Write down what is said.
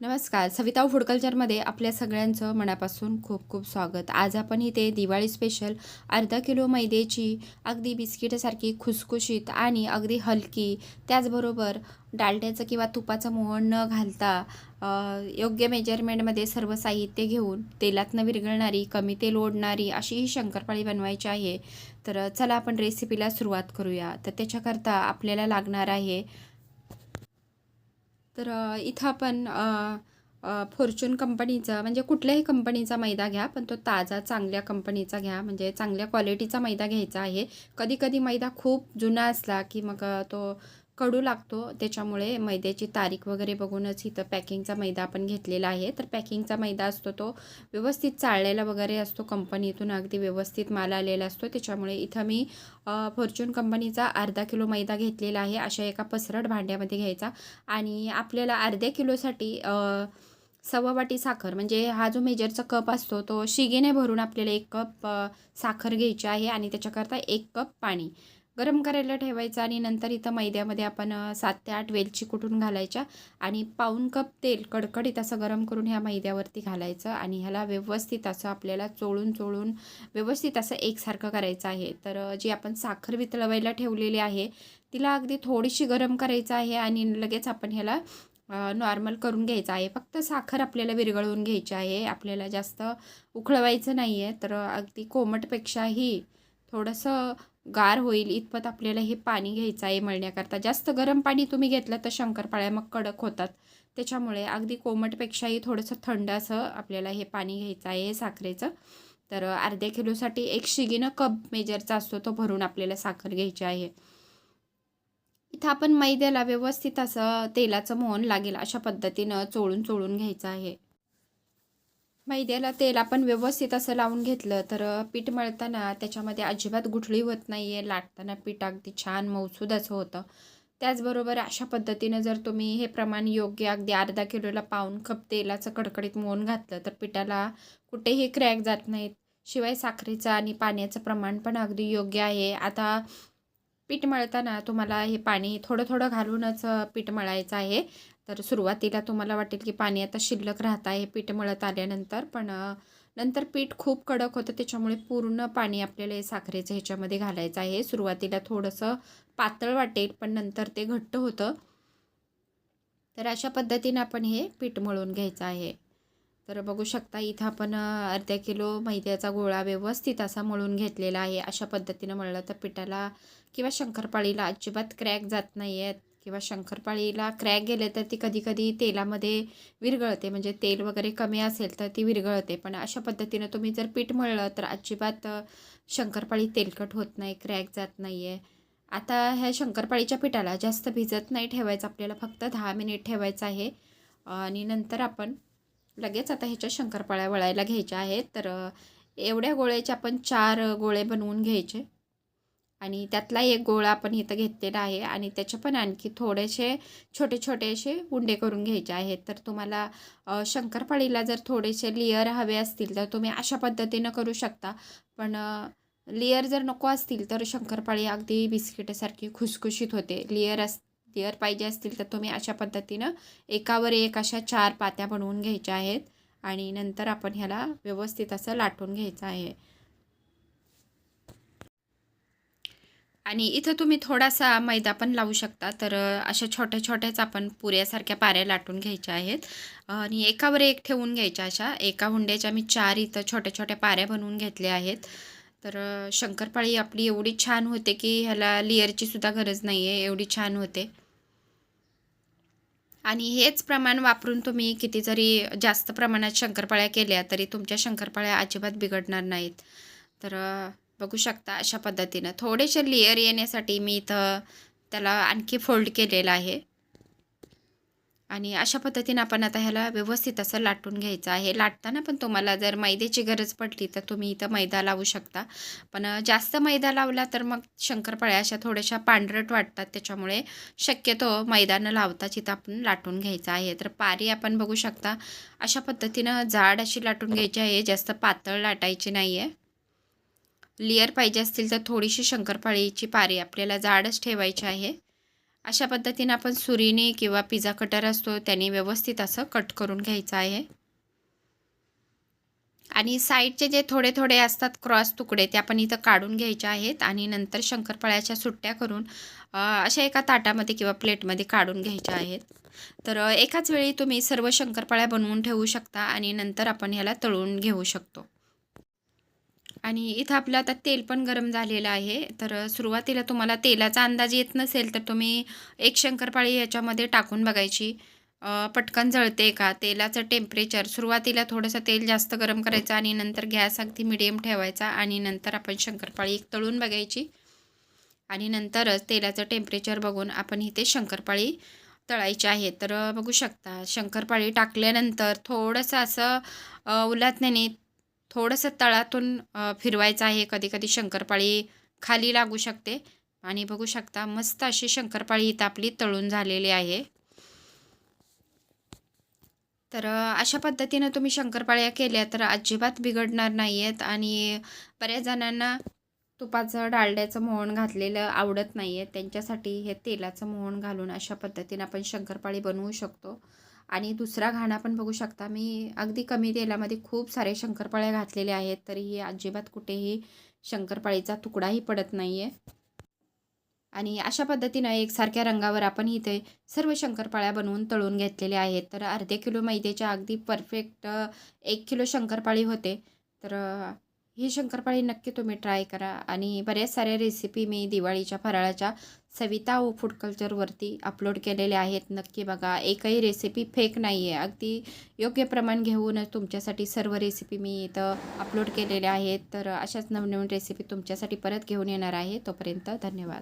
नमस्कार. सविता फूड कल्चरमध्ये आपल्या सगळ्यांचं मनापासून खूप खूप स्वागत. आज आपण इथे दिवाळी स्पेशल अर्धा किलो मैद्याची अगदी बिस्किटासारखी खुसखुशीत आणि अगदी हलकी त्याचबरोबर डालड्याचं किंवा तुपाचं मोहन न घालता योग्य मेजरमेंटमध्ये सर्व साहित्य घेऊन तेलात न विरघळणारी कमी तेल ओढणारी अशी ही शंकरपाळी बनवायची आहे. तर चला आपण रेसिपीला सुरुवात करूया. तर त्याच्याकरता आपल्याला लागणार आहे तर इथं आपण फॉर्च्यून कंपनीचा म्हणजे कुठल्याही कंपनीचा मैदा घ्या पण तो ताजा चांगल्या कंपनीचा घ्या. म्हणजे चांगल्या क्वालिटीचा मैदा घ्यायचा आहे. कधी कधी मैदा खूप जुना असला की मग तो कडू लागतो. त्याच्यामुळे मैद्याची तारीख वगैरे बघूनच इथं पॅकिंगचा मैदा आपण घेतलेला आहे. तर पॅकिंगचा मैदा असतो तो व्यवस्थित चाळलेला वगैरे असतो कंपनीतून. अगदी व्यवस्थित माल आलेला असतो. त्याच्यामुळे इथं मी फॉर्च्यून कंपनीचा अर्धा किलो मैदा घेतलेला आहे. अशा एका पसरट भांड्यामध्ये घ्यायचा. आणि आपल्याला अर्ध्या किलोसाठी अ, सव्वा वाटी साखर म्हणजे हा जो मेजरचा कप असतो तो शिगेने भरून आपल्याला एक कप साखर घ्यायची आहे. आणि त्याच्याकरता एक कप पाणी. गरम करायला ठेवायचं आणि नंतर इथं मैद्यामध्ये आपण सात ते आठ वेलची कुटून घालायच्या आणि पाऊण कप तेल कडकडीत असं गरम करून ह्या मैद्यावरती घालायचं आणि ह्याला व्यवस्थित असं आपल्याला चोळून चोळून व्यवस्थित असं एकसारखं करायचं आहे. तर जी आपण साखर वितळवायला ठेवलेली आहे तिला अगदी थोडीशी गरम करायचं आहे आणि लगेच आपण ह्याला नॉर्मल करून घ्यायचं आहे. फक्त साखर आपल्याला विरघळवून घ्यायची आहे. आपल्याला जास्त उखळवायचं नाही आहे तर अगदी कोमटपेक्षाही थोडंसं गार होईल इतपत आपल्याला हे पाणी घ्यायचं आहे मळण्याकरता. जास्त गरम पाणी तुम्ही घेतलं तर शंकरपाळ्या मग कडक होतात. त्याच्यामुळे अगदी कोमटपेक्षाही थोडंसं थंड असं आपल्याला हे पाणी घ्यायचं आहे साखरेचं. तर अर्ध्या किलोसाठी एक शिगीनं कप मेजरचा असतो तो भरून आपल्याला साखर घ्यायची आहे. इथं आपण मैद्याला व्यवस्थित असं तेलाचं मोहन लागेल अशा पद्धतीनं चोळून चोळून घ्यायचं आहे. मैद्याला तेल आपण व्यवस्थित असं लावून घेतलं तर पीठ मळताना त्याच्यामध्ये अजिबात गुठळी होत नाही आहे लाटताना पीठ अगदी छान मौसूद असं होतं. त्याचबरोबर अशा पद्धतीनं जर तुम्ही हे प्रमाण योग्य अगदी अर्धा किलोला पाऊन कप तेलाचं कडकडीत मोहन घातलं तर पिठाला कुठेही क्रॅक जात नाहीत. शिवाय साखरेचं आणि पाण्याचं प्रमाण पण अगदी योग्य आहे. आता पीठ मळताना तुम्हाला हे पाणी थोडं थोडं घालूनच पीठ मळायचं आहे. तर सुरुवातीला तुम्हाला वाटेल की पाणी आता शिल्लक राहत आहे पीठ मळत आल्यानंतर पण नंतर पीठ खूप कडक होतं त्याच्यामुळे पूर्ण पाणी आपल्याला हे साखरेचं ह्याच्यामध्ये घालायचं आहे. सुरुवातीला थोडंसं पातळ वाटेल पण नंतर ते घट्ट होतं. तर अशा पद्धतीनं आपण हे पीठ मळून घ्यायचं आहे. तर बघू शकता इथं आपण अर्ध्या किलो मैद्याचा गोळा व्यवस्थित असा मळून घेतलेला आहे. अशा पद्धतीनं मळलं तर पिठाला किंवा शंकरपाळीला अजिबात क्रॅक जात नाही आहेत किंवा शंकरपाळीला क्रॅक गेले तर ती कधीकधी तेलामध्ये विरघळते. म्हणजे तेल वगैरे कमी असेल तर ती विरघळते. पण अशा पद्धतीनं तुम्ही जर पीठ मळलं तर अजिबात शंकरपाळी तेलकट होत नाही क्रॅक जात नाही आहे आता ह्या शंकरपाळीच्या पिठाला जास्त भिजत नाही ठेवायचं. आपल्याला फक्त दहा मिनिट ठेवायचं आहे. आणि नंतर आपण लगेच आता ह्याच्या शंकरपाळ्या वळायला घ्यायच्या आहेत. तर एवढ्या गोळ्याचे आपण चार गोळे बनवून घ्यायचे. आणि त्यातला एक गोळा आपण इथं घेतलेला आहे आणि त्याचे पण आणखी थोडेसे छोटे छोटे असे उंडे करून घ्यायचे आहेत. तर तुम्हाला शंकरपाळीला जर थोडेसे लेअर हवे असतील तर तुम्ही अशा पद्धतीनं करू शकता. पण लेअर जर नको असतील तर शंकरपाळी अगदी बिस्किटासारखी खुसखुशीत होते. लेअर अस लेअर पाहिजे असतील तर तुम्ही अशा पद्धतीनं एकावर एक अशा चार पात्या बनवून घ्यायच्या आहेत आणि नंतर आपण ह्याला व्यवस्थित असं लाटून घ्यायचं आहे. आणि इथं तुम्ही थोडासा मैदा पण लावू शकता. तर अशा छोट्या छोट्याच आपण पुऱ्यासारख्या पाऱ्या लाटून घ्यायच्या आहेत. आणि एकावर एक ठेवून घ्यायच्या अशा. एका हुंड्याच्या मी चार इथं छोट्या छोट्या पाऱ्या बनवून घेतल्या आहेत. तर शंकरपाळी आपली एवढी छान होते की ह्याला लेअरची सुद्धा गरज नाही आहे एवढी छान होते. आणि हेच प्रमाण वापरून तुम्ही किती जरी जास्त प्रमाणात शंकरपाळ्या केल्या तरी तुमच्या शंकरपाळ्या अजिबात बिघडणार नाहीत. तर बघू शकता अशा पद्धतीनं. थोडेसे लेअर येण्यासाठी मी इथं त्याला आणखी फोल्ड केलेलं आहे. आणि अशा पद्धतीनं आपण आता ह्याला व्यवस्थित असं लाटून घ्यायचं आहे. लाटताना पण तुम्हाला जर मैद्याची गरज पडली तर तुम्ही इथं मैदा लावू शकता. पण जास्त मैदा लावला तर मग शंकरपाळ्या अशा थोड्याशा पांढरट वाटतात. त्याच्यामुळे शक्यतो मैदा न लावताच इथं आपण लाटून घ्यायचं आहे. तर पारी आपण बघू शकता अशा पद्धतीनं जाड अशी लाटून घ्यायची आहे. जास्त पातळ लाटायची नाही आहे लेअर पाहिजे असतील तर थोडीशी शंकरपाळीची पारी आपल्याला जाडच ठेवायची आहे. अशा पद्धतीने आपण सुरीने किंवा पिझ्झा कटर असतो त्याने व्यवस्थित असं कट करून घ्यायचं आहे. आणि साईडचे जे थोडे थोडे असतात क्रॉस तुकडे ते आपण इथं काढून घ्यायचे आहेत आणि नंतर शंकरपाळ्याच्या सुट्ट्या करून अशा एका ताटामध्ये किंवा प्लेटमध्ये काढून घ्यायच्या आहेत. तर एकाच वेळी तुम्ही सर्व शंकरपाळ्या बनवून ठेवू शकता आणि नंतर आपण ह्याला तळून घेऊ शकतो. आणि इथं आपलं आता तेल पण गरम झालेलं आहे. तर सुरुवातीला तुम्हाला तेलाचा अंदाज येत नसेल तर तुम्ही एक शंकरपाळी याच्यामध्ये टाकून बघायची. पटकन जळते का? तेलाचं टेम्परेचर सुरुवातीला थोडंसं तेल जास्त गरम करायचं आणि नंतर गॅस अगदी मिडियम ठेवायचा आणि नंतर आपण शंकरपाळी एक तळून बघायची. आणि नंतरच तेलाचं टेम्परेचर बघून आपण इथे शंकरपाळी तळायची आहे. तर बघू शकता शंकरपाळी टाकल्यानंतर थोडंसं असं अ, उलटण्याने थोडंसं तळातून फिरवायचं आहे. कधीकधी शंकरपाळी खाली लागू शकते. आणि बघू शकता मस्त अशी शंकरपाळी इथं आपली तळून झालेली आहे. तर अशा पद्धतीनं तुम्ही शंकरपाळ्या केल्या तर अजिबात बिघडणार नाही आहेत आणि बऱ्याच जणांना तुपाचं डालड्याचं मोहन घातलेलं आवडत नाही आहे त्यांच्यासाठी हे तेलाचं मोहन घालून अशा पद्धतीनं आपण शंकरपाळी बनवू शकतो. आणि दुसरा घाणा पण बघू शकता. मी अगदी कमी तेलामध्ये खूप सारे शंकरपाळ्या घातलेल्या आहेत तरीही अजिबात कुठेही शंकरपाळीचा तुकडाही पडत नाही आहे आणि अशा पद्धतीनं एकसारख्या रंगावर आपण इथे सर्व शंकरपाळ्या बनवून तळून घेतलेल्या आहेत. तर अर्धे किलो मैद्याच्या अगदी परफेक्ट एक किलो शंकरपाळी होते. तर ही शंकरपाळी नक्की तुम्ही ट्राय करा. आणि बऱ्याच साऱ्या रेसिपी मी दिवाळीच्या फराळाच्या सविता ओ फूड कल्चरवरती अपलोड केलेले आहेत. नक्की बघा एकही रेसिपी फेक नाही आहे अगदी योग्य प्रमाण घेऊनच तुमच्यासाठी सर्व रेसिपी मी इथं अपलोड केलेल्या आहेत. तर अशाच नवनवीन रेसिपी तुमच्यासाठी परत घेऊन येणार आहे. तोपर्यंत धन्यवाद.